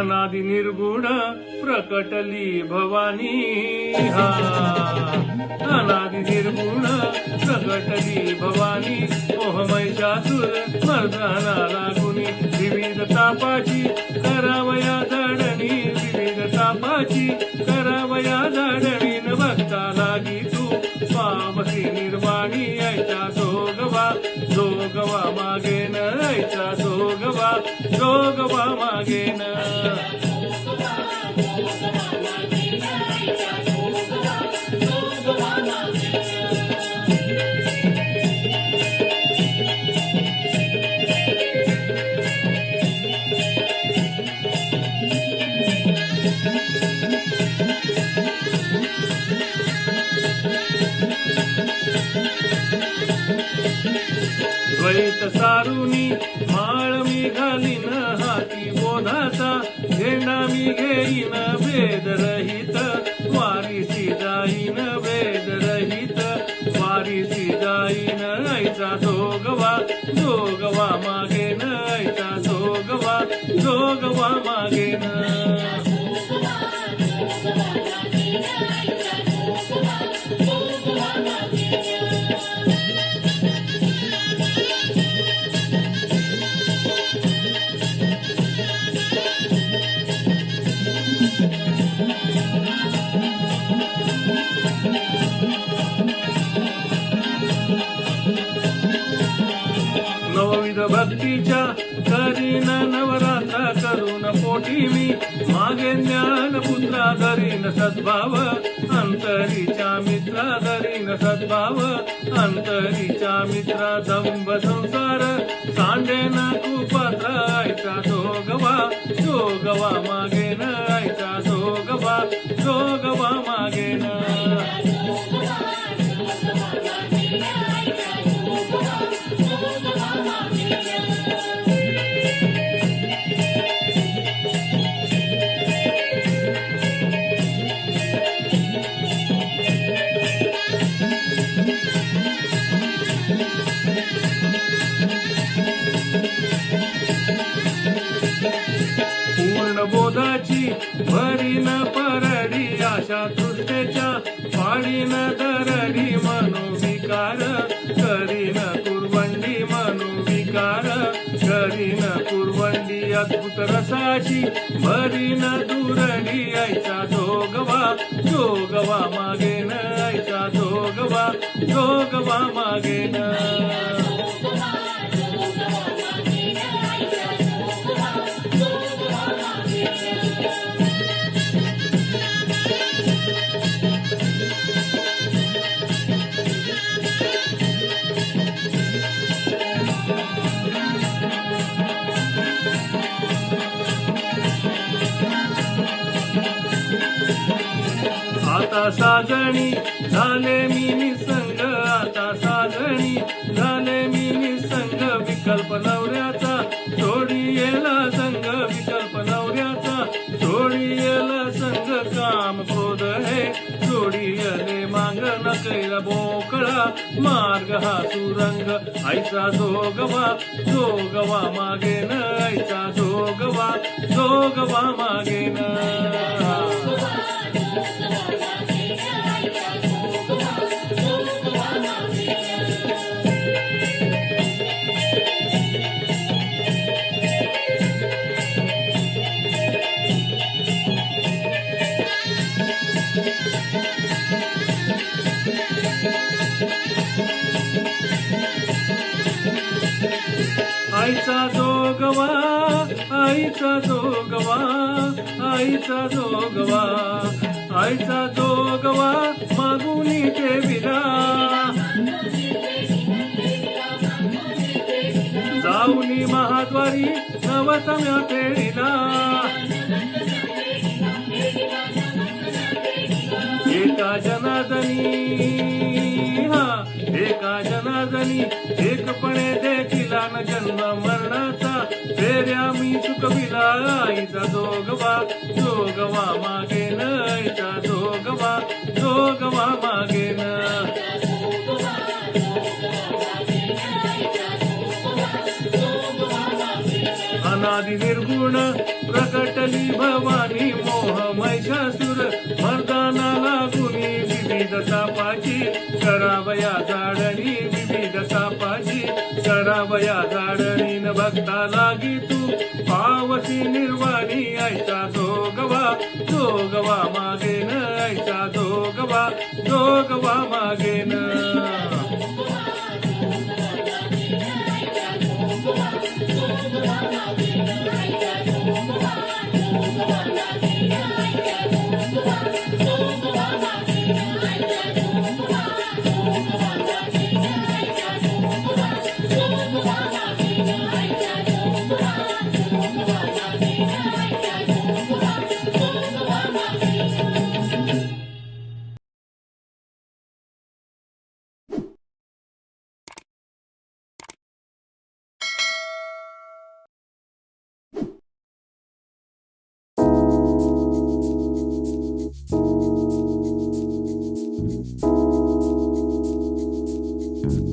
अनादि निर्गुण प्रकटली भवानी। हा। अनादि निर्गुण प्रकटली भवानी। मोहमैशासूर मर्दाना लागुनी विविध तापाची करावया जडणी विविध तापाची करावया जडणी न भक्ता लागी तू पावसी निर्वाणी। ऐचा जोगवा जोगवा न ऐचा जोगवा जोगवा मागेन द्वैत सारुनी माळ मी घालीन हाती बोधाचा झेंडा मी घेईन भेद गोविंद भक्तीच्या करीन नवरात्र करून पोटी मी. मागे ज्ञान पुत्रा धरीन सद्भाव अंतरीच्या मित्रा धरीन सद्भाव अंतरीच्या मित्रा दंभ संसार. सांडेन कुपात्र आयचा जोगवा जोगवा मागेन आयचा जोगवा जोगवा मागेन भरीन परडी आशा तृष्टेच्या पाडीन दरडी विकार करीन कुरवंडी मनोविकार करीन कुरवंडी अद्भुत रसाची भरीन दुरडी ऐचा जोगवा जोगवा मागेन ऐचा जोगवा जोगवा मागेन. आता साजणी झाले मी निसंग आता साजणी झाले मी निसंग विकल्प नवऱ्याचा जोडी येला संग विकल्प नवऱ्याचा जोडी येला संग काम क्रोध हे जोडी येले मांग नकैला बोकळा मार्ग हा सुरंग ऐसा जोगवा जोगवा मागेन ऐसा जोगवा जोगवा मागेन. न आईचा जोगवा आईचा जोगवा आईचा जोगवा मागुनी विरा जाऊनी महाद्वारी नवसम्या फेडीला एका जनादनी हा एका जनादनी एकपणे जोगवा मागे ऐशा जोगवा जोगवा मागेन अनादि निर्गुण प्रकटली भवानी मोह महिषासुर मर्दाना लागुनी विविध सापाची करावया जाडणी विविध सापाची करावया जाडणी भक्ता लागी तू पावसी निर्वाणी ऐसा जोगवा मागे ऐसा जोगवा जोगवा मागे Bye. you